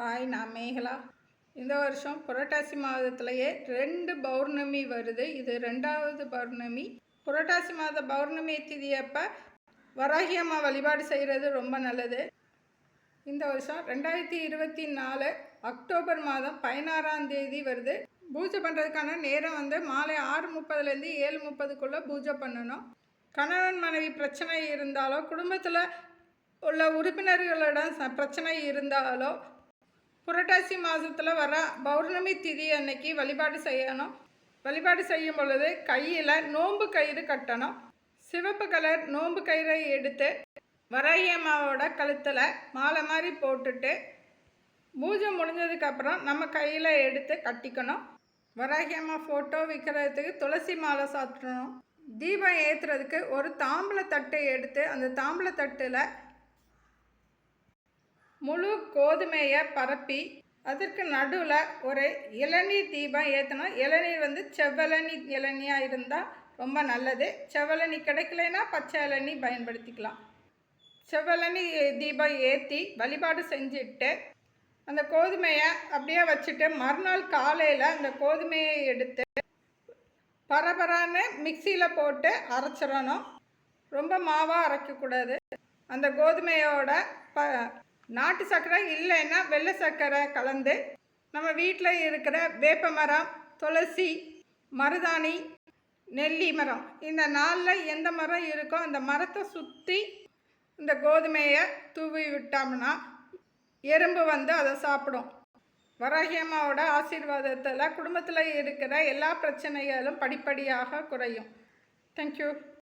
Hi நான் மேகலா. இந்த வருஷம் புரட்டாசி மாதத்துலேயே ரெண்டு பௌர்ணமி வருது. இது ரெண்டாவது பௌர்ணமி. புரட்டாசி மாத பௌர்ணமி திதியப்போ வராகி அம்மா வழிபாடு செய்கிறது ரொம்ப நல்லது. இந்த வருஷம் ரெண்டாயிரத்தி இருபத்தி நாலு அக்டோபர் மாதம் பதினாறாம் தேதி வருது. பூஜை பண்ணுறதுக்கான நேரம் வந்து மாலை ஆறு முப்பதுலேருந்து ஏழு முப்பதுக்குள்ளே பூஜை பண்ணணும். கணவன் மனைவி பிரச்சனை இருந்தாலோ குடும்பத்தில் உள்ள உறுப்பினர்களிடம் ச- பிரச்சனை இருந்தாலோ புரட்டாசி மாதத்தில் வர பௌர்ணமி திதி அன்னைக்கு வழிபாடு செய்யணும். வழிபாடு செய்யும் பொழுது கையில் நோன்பு கயிறு கட்டணும். சிவப்பு கலர் நோன்பு கயிறை எடுத்து வராகி அம்மாவோட கழுத்தில் மாலை மாதிரி போட்டுட்டு பூஜை முடிஞ்சதுக்கப்புறம் நம்ம கையில் எடுத்து கட்டிக்கணும். வராகி அம்மா ஃபோட்டோ விற்கிறதுக்கு துளசி மாலை சாப்பிடணும் தீபம் ஏற்றுறதுக்கு ஒரு தாம்பூல தட்டை எடுத்து அந்த தாம்பூல தட்டில் முழு கோதுமையை பரப்பி அதற்கு நடுவில் ஒரு இளநீர் தீபம் ஏற்றணும் இளநீர் வந்து செவ்வளனி இளநியாக இருந்தால் ரொம்ப நல்லது. செவ்வளனி கிடைக்கலைன்னா பச்சை இளநி பயன்படுத்திக்கலாம். செவ்வளனி தீபம் ஏற்றி வழிபாடு செஞ்சுட்டு அந்த கோதுமையை அப்படியே வச்சுட்டு மறுநாள் காலையில் அந்த கோதுமையை எடுத்து பரபரான்னு மிக்சியில் போட்டு அரைச்சிடணும். ரொம்ப மாவாக அரைக்கக்கூடாது. அந்த கோதுமையோட ப நாட்டு சர்க்கரை இல்லைன்னா வெள்ளை சர்க்கரை கலந்து நம்ம வீட்டில் இருக்கிற வேப்ப மரம் துளசி மருதாணி நெல்லி மரம். இந்த நாளில் எந்த மரம் இருக்கோ அந்த மரத்தை சுற்றி இந்த கோதுமையை தூவி விட்டோம்னா எறும்பு வந்து அதை சாப்பிடும். வராகியம்மாவோட ஆசீர்வாதத்தில் குடும்பத்தில் இருக்கிற எல்லா பிரச்சனைகளும் படிப்படியாக குறையும். தேங்க்யூ